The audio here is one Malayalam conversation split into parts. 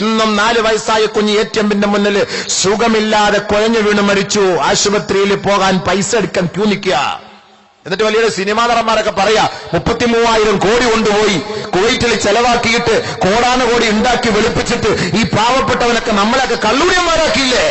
ഇന്നും നാല് വയസ്സായ കുഞ്ഞ് എ ടി എമ്മിന്റെ മുന്നിൽ സുഖമില്ലാതെ കുഴഞ്ഞു വീണ് മരിച്ചു. ആശുപത്രിയിൽ പോകാൻ പൈസ എടുക്കാൻ ക്യൂ നിൽക്കുക. എന്നിട്ട് വലിയ സിനിമാ നടന്മാരൊക്കെ പറയാ മുപ്പത്തി മൂവായിരം കോടി കൊണ്ടുപോയി. കുവൈറ്റിൽ ചെലവാക്കിയിട്ട് കോടാനുകോടി ഉണ്ടാക്കി വെളുപ്പിച്ചിട്ട് ഈ പാവപ്പെട്ടവനൊക്കെ നമ്മളൊക്കെ കള്ളുടിയന്മാരാക്കിയില്ലേ?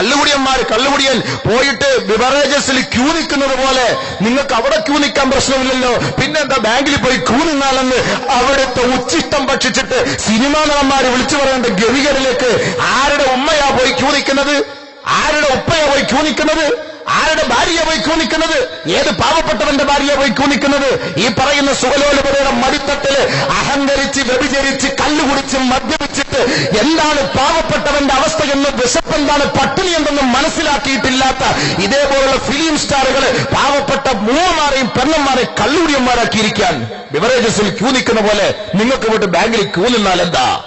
കള്ളുകുടിയന്മാർ കള്ളുകുടിയൻ പോയിട്ട് ബിവറേജസിൽ ക്യൂ നിൽക്കുന്നത് പോലെ നിങ്ങൾക്ക് അവിടെ ക്യൂ നിൽക്കാൻ പ്രശ്നമില്ലല്ലോ. പിന്നെന്താ ബാങ്കിൽ പോയി ക്യൂ നിന്നാലെന്ന് അവിടുത്തെ ഉച്ചിഷ്ടം ഭക്ഷിച്ചിട്ട് സിനിമാ നടന്മാർ വിളിച്ചു പറയേണ്ട ഗവികരിലേക്ക് ആരുടെ ഉമ്മയാ പോയി ക്യൂ നിൽക്കുന്നത്? ആരുടെ ഉപ്പയാ പോയി ക്യൂ നിൽക്കുന്നത്? ആരുടെ ഭാര്യയെ പോയി ക്യൂ നിൽക്കുന്നത്? ഏത് പാവപ്പെട്ടവന്റെ ഭാര്യയെ പോയി ക്യൂ നിൽക്കുന്നത്? ഈ പറയുന്ന സുഖലോലപതയുടെ മടിത്തട്ടിൽ അഹങ്കരിച്ച് വ്യഭിചരിച്ച് കല്ലുകുടിച്ച് മദ്യപിച്ചിട്ട് എന്താണ് പാവപ്പെട്ടവന്റെ അവസ്ഥ എന്താണ്? പട്ടിണി എന്തെന്ന് മനസ്സിലാക്കിയിട്ടില്ലാത്ത ഇതേപോലുള്ള ഫിലിം സ്റ്റാറുകൾ പാവപ്പെട്ട മൂന്നുമാരെയും പെണ്ണന്മാരെയും കള്ളുകുടിയന്മാരാക്കിയിരിക്കാൻ ബിവറേജസിൽ ക്യൂ നിൽക്കുന്ന പോലെ നിങ്ങൾക്ക് പോയിട്ട് ബാങ്കിൽ ക്യൂ നിന്നാൽ എന്താ?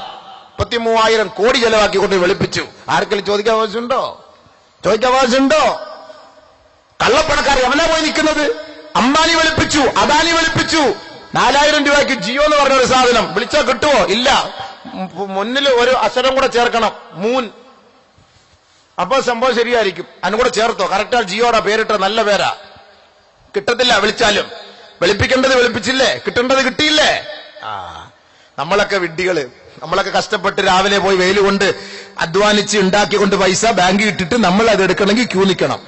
മുപ്പത്തി മൂവായിരം കോടി ചെലവാക്കി കൊണ്ട് വെളുപ്പിച്ചു. ആർക്കെങ്കിലും ചോദിക്കാൻ ആവശ്യമുണ്ടോ? ചോദിക്കാൻ ആവശ്യമുണ്ടോ? കള്ളപ്പണക്കാർ എവനാ പോയി നിൽക്കുന്നത്. അംബാനി വെളുപ്പിച്ചു അദാനി വെളുപ്പിച്ചു. നാലായിരം രൂപയ്ക്ക് ജിയോ എന്ന് പറഞ്ഞ ഒരു സാധനം. വിളിച്ചാൽ കിട്ടുമോ ഇല്ല. മുന്നിൽ ഒരു അക്ഷരം കൂടെ ചേർക്കണം. മൂൻ. അപ്പൊ സംഭവം ശരിയായിരിക്കും. അതിനും കൂടെ ചേർത്തോ. കറക്റ്റാ ജിയോടെ പേരിട്ട നല്ല പേരാ. കിട്ടത്തില്ല വിളിച്ചാലും. വെളുപ്പിക്കേണ്ടത് വെളുപ്പിച്ചില്ലേ? കിട്ടേണ്ടത് കിട്ടിയില്ലേ? ആ. നമ്മളൊക്കെ വിഡ്ഢികൾ. നമ്മളൊക്കെ കഷ്ടപ്പെട്ട് രാവിലെ പോയി വെയിൽ കൊണ്ട് അധ്വാനിച്ച് ഉണ്ടാക്കിക്കൊണ്ട് പൈസ ബാങ്കിൽ ഇട്ടിട്ട് നമ്മൾ അത് എടുക്കണമെങ്കിൽ ക്യൂ നിൽക്കണം.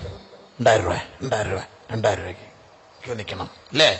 രണ്ടായിരം രൂപ രണ്ടായിരം രൂപ രണ്ടായിരം രൂപയ്ക്ക് ക്യൂ നിൽക്കണം. അല്ലേ?